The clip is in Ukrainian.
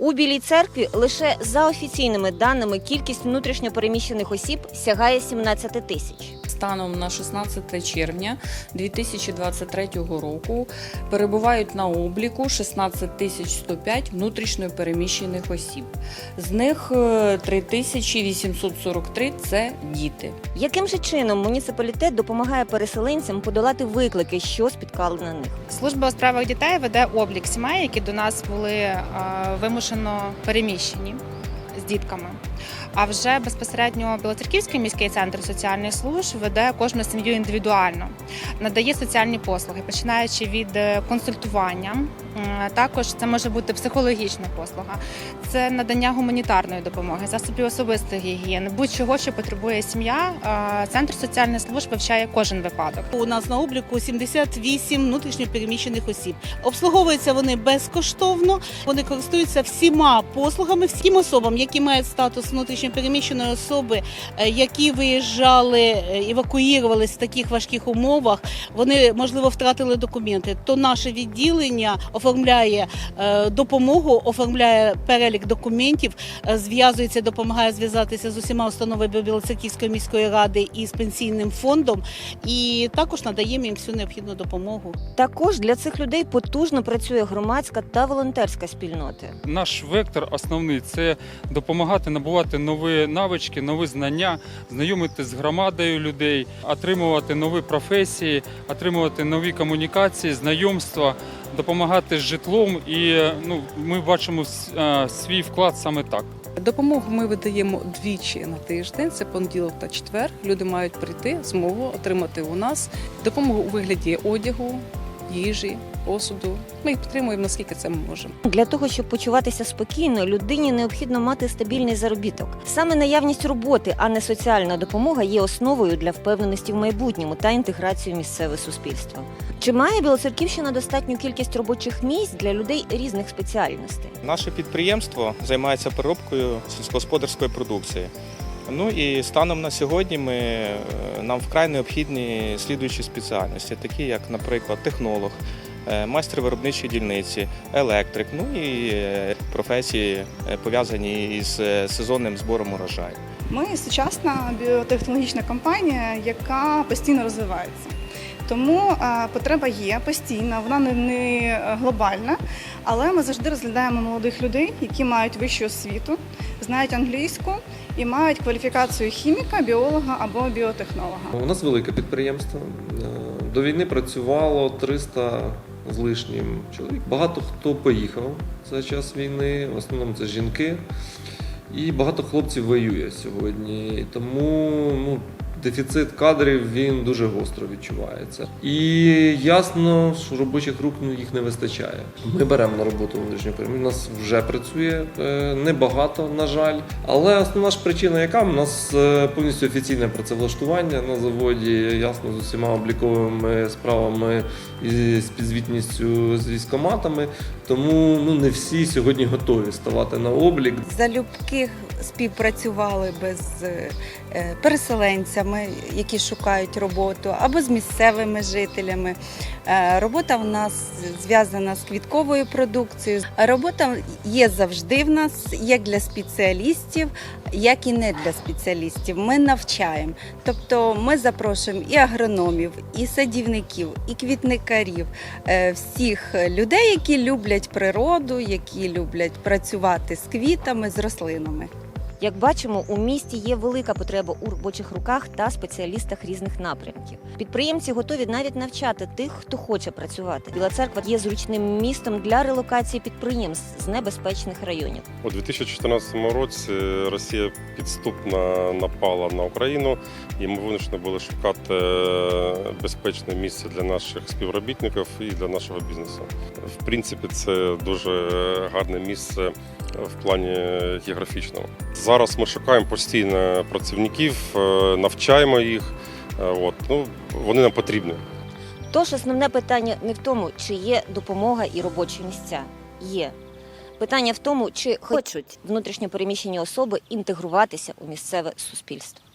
У Білій церкві лише за офіційними даними кількість внутрішньопереміщених осіб сягає 17 тисяч. Станом на 16 червня 2023 року перебувають на обліку 16 тисяч 105 внутрішньо переміщених осіб. З них е, 3843 – це діти. Яким же чином муніципалітет допомагає переселенцям подолати виклики, що спіткали на них? Служба у справах дітей веде облік сімей, які до нас були е, вимушено переміщені дітками. А вже безпосередньо Білоцерківський міський центр соціальних служб веде кожну сім'ю індивідуально, надає соціальні послуги, починаючи від е, консультування. Також це може бути психологічна послуга, це надання гуманітарної допомоги, засобів особистої гігієни, будь-чого, що потребує сім'я. Центр соціальних служб вивчає кожен випадок. У нас на обліку 78 внутрішньопереміщених осіб. Обслуговуються вони безкоштовно. Вони користуються всіма послугами, всім особам, які мають статус внутрішньопереміщеної особи, е, які виїжджали, е, евакуювалися в таких важких умовах. Вони можливо втратили документи. То наше відділення оформляє е, допомогу, оформляє перелік документів, зв'язується, допомагає зв'язатися з усіма установами Білоцерківської міської ради і з пенсійним фондом і також надаємо їм всю необхідну допомогу. Також для цих людей потужно працює громадська та волонтерська спільноти. Наш вектор основний це допомагати набувати нові навички, нові знання, знайомити з громадою людей, отримувати нові професії, отримувати нові комунікації, знайомства, допомагати з житлом. І ну, ми бачимо е, свій вклад саме так. Допомогу ми видаємо двічі на тиждень. Це понеділок та четвер. Люди мають прийти змогу отримати у нас допомогу у вигляді одягу, їжі, посуду. Ми їх підтримуємо наскільки це ми можемо. Для того, щоб почуватися спокійно, людині необхідно мати стабільний заробіток. Саме наявність роботи, а не соціальна допомога, є основою для впевненості в майбутньому та інтеграції в місцеве суспільство. Чи має Білоцерківщина достатню кількість робочих місць для людей різних спеціальностей? Наше підприємство займається переробкою сільськогосподарської продукції. Ну і станом на сьогодні ми, е, нам вкрай необхідні слідуючі спеціальності, такі як, наприклад, технолог, майстер виробничої дільниці, електрик, ну і е, професії е, пов'язані із е, сезонним збором урожаю. Ми сучасна біотехнологічна компанія, яка постійно розвивається. Тому е, потреба є постійна, вона не, глобальна, але ми завжди розглядаємо молодих людей, які мають вищу освіту, знають англійську і мають кваліфікацію хіміка, біолога або біотехнолога. У нас велике підприємство. Е, До війни працювало 300 з лишнім чоловік. Багато хто поїхав за час війни, в основному це жінки. І багато хлопців воює сьогодні. Тому ну, дефіцит кадрів він дуже гостро відчувається. І ясно, що робочих рук ну, їх не вистачає. Ми беремо на роботу внутрішньо. У нас вже працює е, небагато, на жаль. Але основна ж причина, яка у нас е, повністю офіційне працевлаштування на заводі, ясно, з усіма обліковими справами і з підзвітністю з військоматами. Тому ну не всі сьогодні готові ставати на облік. залюбки співпрацювали би з переселенцями, які шукають роботу, або з місцевими жителями. Е, Робота в нас зв'язана з квітковою продукцією. Робота є завжди в нас як для спеціалістів, як і не для спеціалістів. Ми навчаємо. Тобто ми запрошуємо і агрономів, і садівників, і квітникарів, е, всіх людей, які люблять природу, які люблять працювати з квітами, з рослинами. Як бачимо, у місті є велика потреба у робочих руках та спеціалістах різних напрямків. Підприємці готові навіть навчати тих, хто хоче працювати. Біла церква є зручним містом для релокації підприємств з небезпечних районів. У 2014 році Росія підступно напала на Україну, і ми вимушені були шукати безпечне місце для наших співробітників і для нашого бізнесу. В принципі, це дуже гарне місце в плані географічному. Зараз ми шукаємо постійно працівників, е, навчаємо їх. Е, От ну вони нам потрібні. Тож основне питання не в тому, чи є допомога і робочі місця. Є. Питання в тому, чи хочуть внутрішньопереміщені особи інтегруватися у місцеве суспільство.